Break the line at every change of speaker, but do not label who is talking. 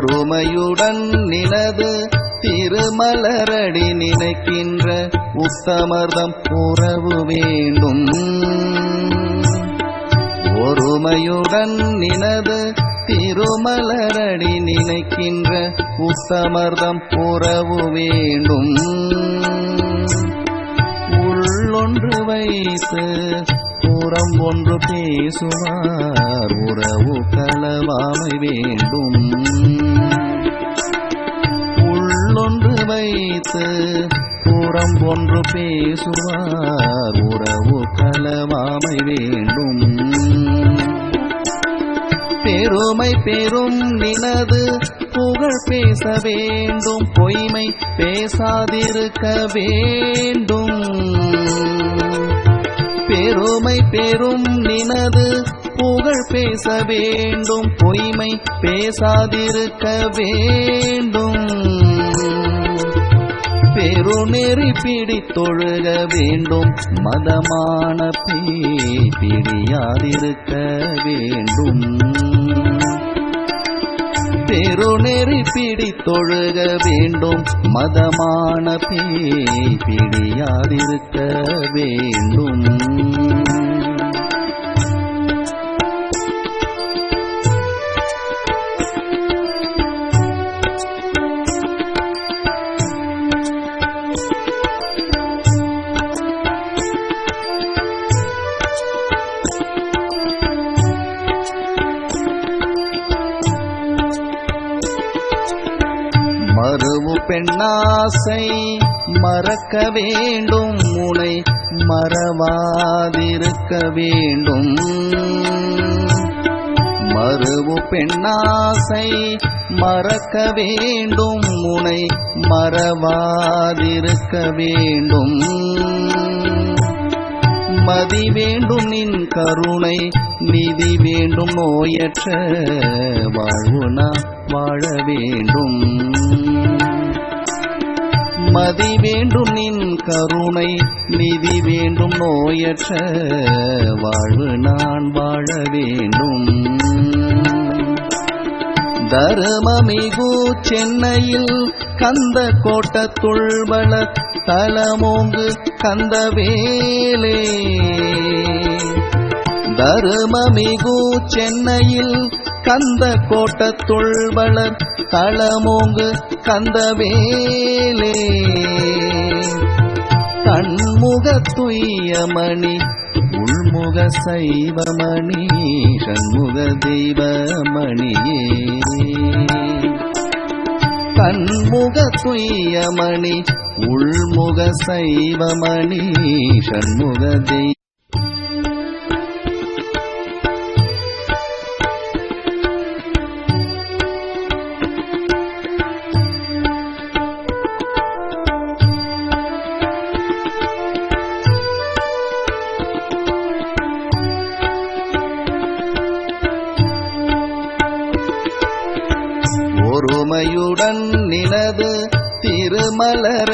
ஒருமையுடன் நினது திருமலரடி நினைக்கின்ற உத்தமர்தம் உறவு வேண்டும். ஒருமையுடன் நினது திருமலரடி நினைக்கின்ற உத்தமர்தம் உறவு வேண்டும். உள்ளொன்று வைத்து புறம் ஒன்று பேசுவார். உறவு களவாமை வேண்டும். புறம் ஒன்று பேசுவார். உறவு களவாமை வேண்டும். பெருமை பெரும் நினது புகழ் பேச வேண்டும். பொய்மை பேசாதிருக்க வேண்டும். பெருமை பெரும் நினது புகழ் பேச வேண்டும். பொய்மை பேசாதிருக்க வேண்டும். பெருநெறி பிடித்தொழுக வேண்டும். மதமான பிடியாதிருக்க வேண்டும். பெருநெறி பிடித்தொழுக வேண்டும். மதமான பிடியாதிருக்க வேண்டும். பெண்ணாசை மறக்க வேண்டும் முனை மறவாதிருக்க வேண்டும். மறுவு பெண்ணாசை மறக்க வேண்டும் முனை மறவாதிருக்க வேண்டும். மதி வேண்டும் நின் கருணை நிதி வேண்டும் நோயற்ற வாழ்வுனா வாழ வேண்டும். மதி வேண்டும் நின் கருணை நிதி வேண்டும் நோயற்ற வாழ்வு நான் வாழ வேண்டும். தருமமிகு சென்னையில் கந்த கோட்டத்துள்வள தலமோங்கு கந்தவேலே தருமமிகு சென்னையில் கந்த கோட்டத்துள்வள தளமோங்கு கந்தவேலே தன்முக துய்யமணி உள்முக சைவமணி சண்முக தெய்வமணியே. கண்முக துய்யமணி உள்முக சைவமணி சண்முக தெய்வ கருணையுடன் நினது திருமலர